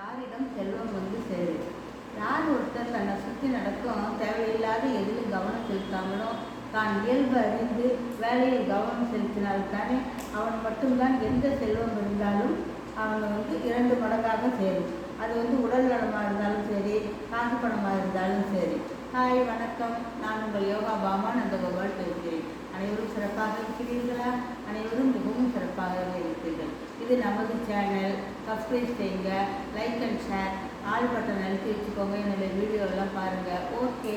யாரிடம் செல்வம் வந்து சேரும் யார் ஒருத்தர் தன்னை சுற்றி நடக்கும் தேவையில்லாத எதிலும் கவனம் செலுத்தாமலும் தான் இயல்பு அறிந்து வேலையில் கவனம் செலுத்தினால்தானே அவன் மட்டும்தான் எந்த செல்வம் இருந்தாலும் அவனை வந்து இரண்டு மடங்காக சேரும். அது வந்து உடல் நலமாக இருந்தாலும் சரி காசு பணமாக இருந்தாலும் சரி. ஹாய் வணக்கம். நான் உங்கள் யோகா பாமா நந்தகோபால் பேசுகிறேன். அனைவரும் சிறப்பாக இருக்கிறீர்களா? அனைவரும் மிகவும் சிறப்பாகவே இருக்கிறீர்கள். இது நமது சேனல் சப்ஸ்கிரைப் செய்யுங்க like and share all button அழுத்தி வச்சுக்கோங்க. என்னுடைய வீடியோலாம் பாருங்கள் ஓகே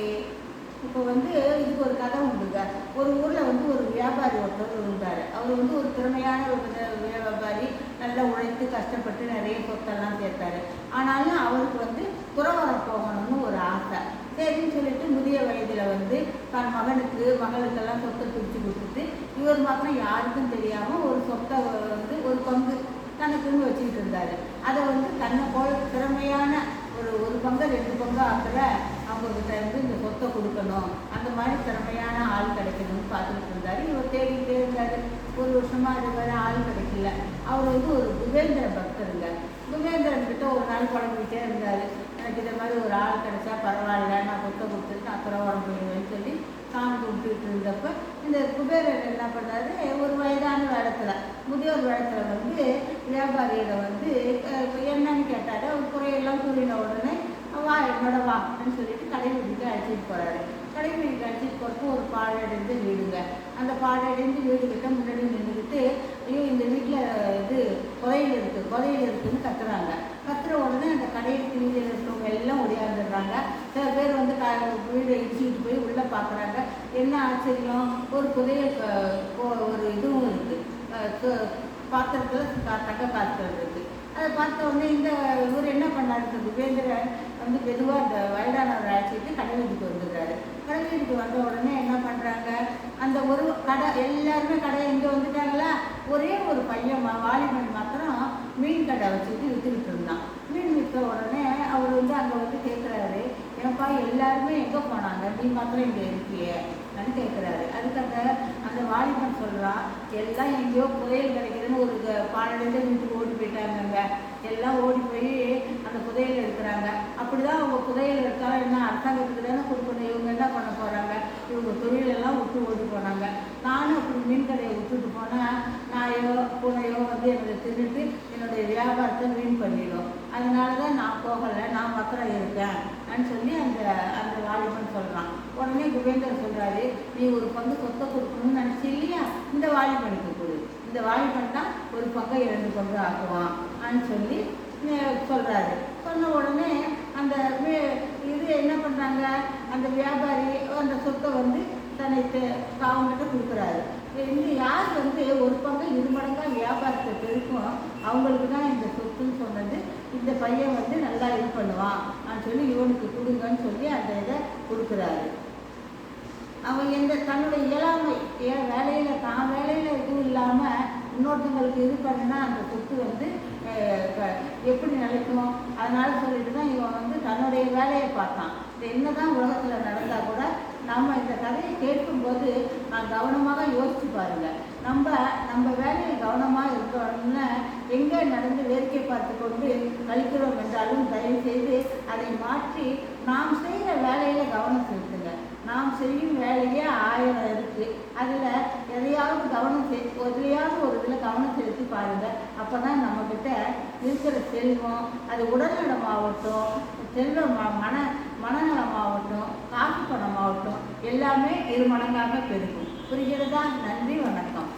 இப்போ வந்து இதுக்கு ஒரு கதை உண்டுங்க. ஒரு ஊரில் வந்து ஒரு வியாபாரி ஒருத்தர் இருந்தார். அவர் வந்து ஒரு திறமையான ஒரு வியாபாரி நல்லா உழைத்து கஷ்டப்பட்டு நிறைய சொத்தெல்லாம் சேர்த்தாரு. ஆனாலும் அவருக்கு வந்து தன் மகனுக்கு மகளுக்கெல்லாம் சொத்தை பிரித்து கொடுத்துட்டு இவர் மாத்திரம் யாருக்கும் தெரியாமல் ஒரு சொத்தை வந்து ஒரு பங்கு தனக்குன்னு வச்சுக்கிட்டு இருந்தார். அதை வந்து தன்னை போல திறமையான ஒரு ஒரு பங்கு ரெண்டு பங்கு ஆக்கிற அவங்ககிட்ட இருந்து இந்த சொத்தை கொடுக்கணும். அந்த மாதிரி திறமையான ஆள் கிடைக்கணும்னு பார்த்துக்கிட்டு இருந்தார். இவர் தேடிக்கிட்டே இருந்தார். ஒரு வருஷமாக அது மாதிரி ஆள் கிடைக்கல. அவர் வந்து ஒரு குபேந்திர பக்தருங்க. குபேந்திரன் கிட்ட ஒரு நாள் குழம்பிக்கிட்டே இருந்தார். எனக்கு இதை மாதிரி ஒரு ஆள் கிடைச்சா பரவாயில்ல நான் சொத்தை கொடுத்துட்டு அப்புறம் உடம்பு சொல்லி இருந்தப்போ இந்த குபேரர் என்ன பண்ணாரு? ஒரு வயதான வேடத்தில் முதியோர் வேடத்தில் வந்து வியாபாரியிட வந்து என்னன்னு கேட்டாரு அவர் குறையெல்லாம் கூறின உடனே வா என்னோட வா அப்படின்னு சொல்லிட்டு கடை வீட்டுக்கு அழைச்சிட்டு போறாரு. கடை வீட்டுக்கு அழைச்சிட்டு போறப்போ ஒரு பாழடைந்து வீடுங்க. அந்த பாழடைந்து வீடு கிட்ட முன்னாடி நின்றுக்கிட்டு ஐயோ இந்த வீட்டில் இது புதையல் இருக்கு புதையல் இருக்குன்னு கத்துறாங்க. கத்துற உடனே அந்த கடையில் வீட்டில் இருக்கிறவங்க எல்லாம் பண்ணுறாங்க சில பேர் வந்து க வீடு இடிச்சுக்கிட்டு போய் உள்ளே பார்க்குறாங்க என்ன ஆச்சரியம்? ஒரு புதிய ஒரு இதுவும் இருக்குது பாத்திரத்தில் தக்க பாத்திரம் இருக்குது அதை பார்த்த உடனே இந்த இவர் என்ன பண்ணாரு இந்த வந்து மெதுவாக அந்த வயதானவர் அழைச்சிட்டு கடை வீட்டுக்கு வந்துடுறாரு. கடை வீட்டுக்கு வந்த உடனே என்ன பண்ணுறாங்க அந்த ஒரு கடை எல்லாருமே கடை இங்கே வந்துட்டாங்களா? ஒரே ஒரு பையன் வாலிபன் மாத்திரம் மீன் கடை வச்சுட்டு விற்றுக்கிட்டு இருந்தான். மீன் விற்ற உடனே அவர் வந்து அங்கே வந்து கேட்குறாரு அப்பா எல்லாருமே எங்கே போனாங்க? நீ மாத்திரம் இங்கே இருக்கியே? அப்படின்னு கேட்குறாரு அதுக்கு அந்த வாலிபன் சொல்கிறான் எல்லாம் எங்கேயோ புதையல் கிடைக்குதுன்னு ஒரு க- வீட்டுக்கு ஓடி போயிட்டாங்கங்க. எல்லாம் ஓடி போய் அந்த புதையல் இருக்கிறாங்க அப்படிதான் அவங்க புதையல் எடுத்தாலும் என்ன அரசாங்கத்துக்கு தானே கொடுக்கணும்? இவங்க என்ன பண்ண போகிறாங்க இவங்க தொழிலெல்லாம் விட்டு ஓடி போனாங்க. நானும் அப்படி மீன் கடையை விட்டுட்டு போனால் நாயோ பூனையோ வந்து என்னை திருட்டு என்னுடைய வியாபாரத்தை வீண் பண்ணிடும் அதனால தான் நான் போகலை நான் மாத்திரம் இருக்கேன் அப்படின்னு சொல்லி அந்த அந்த வாலிபன் சொல்கிறான் உடனே குபேந்தர் சொல்கிறாரு நீ ஒரு பங்கு சொத்தை கொடுக்கணும்னு நினச்சி இல்லையா? இந்த வாலிபனுக்கு கொடு. இந்த வாலிபன் தான் ஒரு பங்கை இரண்டு பங்கு ஆக்குவான் சொல்லி சொல்கிறாரு சொன்ன உடனே அந்த இது என்ன பண்ணுறாங்க அந்த வியாபாரி அந்த சொத்தை வந்து தன்னை தெ- அவங்ககிட்ட கொடுக்குறாரு. இந்த யார் வந்து ஒரு பங்கு இரு மடங்காக வியாபாரத்தை பெருக்கும் அவங்களுக்கு தான் இந்த சொத்துன்னு சொன்னது. இந்த பையன் வந்து நல்லா இது பண்ணுவான். நான் சொல்லி இவனுக்கு கொடுங்கன்னு சொல்லி அந்த இதை கொடுக்குறாரு. அவன் எந்த தன்னுடைய இயலாமை ஏ வேலையில் தான் வேலையில் எதுவும் இல்லாமல் இன்னொருத்தங்களுக்கு இது பண்ணுனா அந்த சொத்து வந்து எப்படி நிலைக்கும்? அதனால சொல்லிட்டு தான் இவன் வந்து தன்னுடைய வேலையை பார்த்தான். இது என்னதான் உலகத்தில் நடந்தால் கூட நம்ம இந்த கதையை கேட்கும்போது கவனமாக யோசிச்சு பாருங்க. நம்ம நம்ம வேலையில் கவனமாக இருக்கணும்னு எங்கே நடந்து வேடிக்கை பார்த்து கொண்டு கழிக்கிறோம் என்றாலும் தயவு செய்து அதை மாற்றி நாம் செய்கிற வேலையில் கவனம் செலுத்துங்க. நாம் செய்யும் வேலையே ஆயிரம் இருக்கு. அதில் எதையாவது எதுலையாவது ஒரு இதில் கவனம் செலுத்தி பாருங்க. அப்போ தான் நம்மக்கிட்ட இருக்கிற செல்வம் அது உடல்நலமாகட்டும் செல்வம் ம- மன மனநலமாகட்டும் காசு பணமாகட்டும் எல்லாமே இரு மடங்காக பெருகும். புரிகிறதா? நன்றி வணக்கம்.